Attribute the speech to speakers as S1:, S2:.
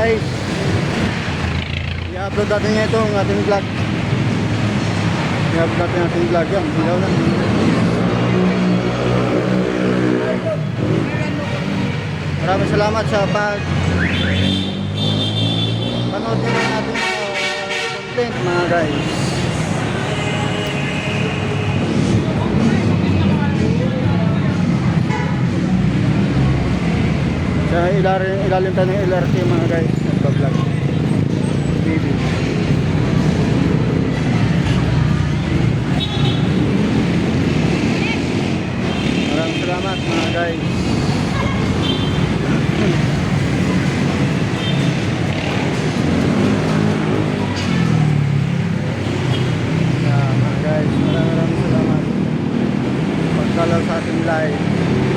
S1: Guys, i-upload natin nga itong ating vlog. I-upload natin ating vlog yan. Ilaw na. Maraming salamat sa pag panood nyo ng ating uh, content mga guys. sa ilalim, ilalim tayo ng LRT mga guys. Nagbablog. Baby maraming salamat mga guys. Yeah, mga guys maraming salamat. Pagkalaw sa ating live.